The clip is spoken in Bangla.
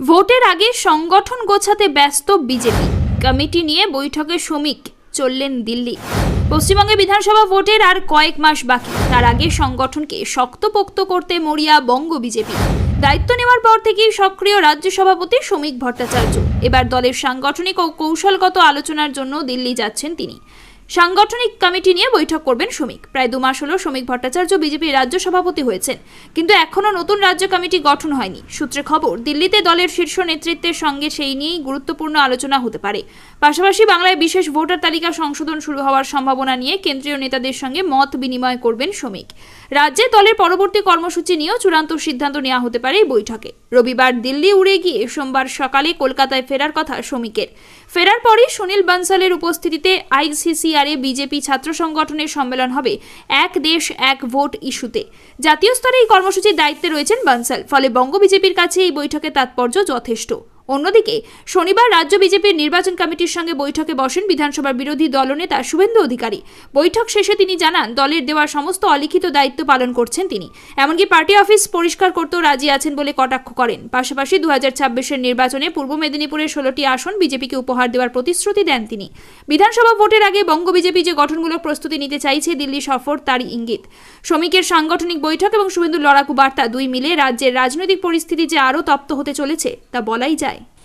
ভোটের আগে সংগঠন গোছাতে ব্যস্ত বিজেপি। কমিটি নিয়ে বৈঠকে শ্রমিক চললেন দিল্লি। পশ্চিমবঙ্গে বিধানসভা ভোটের আর কয়েক মাস বাকি। তার আগে সংগঠনকে শক্তপোক্ত করতে মরিয়া বঙ্গ বিজেপি। দায়িত্ব নেওয়ার পর থেকেই সক্রিয় রাজ্য সভাপতি শ্রমিক ভট্টাচার্য। এবার দলের সাংগঠনিক ও কৌশলগত আলোচনার জন্য দিল্লি যাচ্ছেন তিনি। সাংগঠনিক কমিটি নিয়ে বৈঠক করবেন শ্রমিক। প্রায় দু মাস হলো শ্রমিক ভট্টাচার্য বিজেপির রাজ্য সভাপতি হয়েছেন, কিন্তু এখনও নতুন রাজ্য কমিটি গঠন হয়নি। সূত্রে খবর, দিল্লিতে দলের শীর্ষ নেতৃত্বের সঙ্গে সেই নিয়েই গুরুত্বপূর্ণ আলোচনা হতে পারে। পাশাপাশি বাংলায় বিশেষ ভোটার তালিকা সংশোধন শুরু হওয়ার সম্ভাবনা নিয়ে কেন্দ্রীয় নেতাদের সঙ্গে মত বিনিময় করবেন শ্রমিক। রাজ্যে দলের পরবর্তী কর্মসূচি নিয়েও চূড়ান্ত সিদ্ধান্ত নেওয়া হতে পারে এই বৈঠকে। রবিবার দিল্লি উড়ে গিয়ে সোমবার সকালে কলকাতায় ফেরার কথা শ্রমিকের। ফেরার পরই সুনীল বানসালের উপস্থিতিতে আইসিসিআরে বিজেপি ছাত্র সংগঠনের সম্মেলন হবে এক দেশ, এক ভোট ইস্যুতে। জাতীয় স্তরে এই কর্মসূচির দায়িত্বে রয়েছেন বানসাল, ফলে বঙ্গ বিজেপির কাছে এই বৈঠকে তাৎপর্য যথেষ্ট। অন্যদিকে, শনিবার রাজ্য বিজেপির নির্বাচন কমিটির সঙ্গে বৈঠকে বসেন বিধানসভার বিরোধী দলনেতা শুভেন্দু অধিকারী। বৈঠক শেষে তিনি জানান, দলের দেওয়া সমস্ত অলিখিত দায়িত্ব পালন করছেন তিনি। এমনকি পার্টি অফিস পরিষ্কার করতেও রাজি আছেন বলে কটাক্ষ করেন। পাশাপাশি দু হাজার নির্বাচনে পূর্ব মেদিনীপুরের ষোলোটি আসন বিজেপিকে উপহার দেওয়ার প্রতিশ্রুতি দেন তিনি। বিধানসভা ভোটের আগে বঙ্গ বিজেপি যে গঠনমূলক প্রস্তুতি নিতে চাইছে, দিল্লি সফর তারই ইঙ্গিত। শ্রমিকের সাংগঠনিক বৈঠক এবং শুভেন্দু লড়াকু বার্তা দুই মিলে রাজ্যের রাজনৈতিক পরিস্থিতি যে আরও তপ্ত হতে চলেছে, তা বলাই যায়। Okay.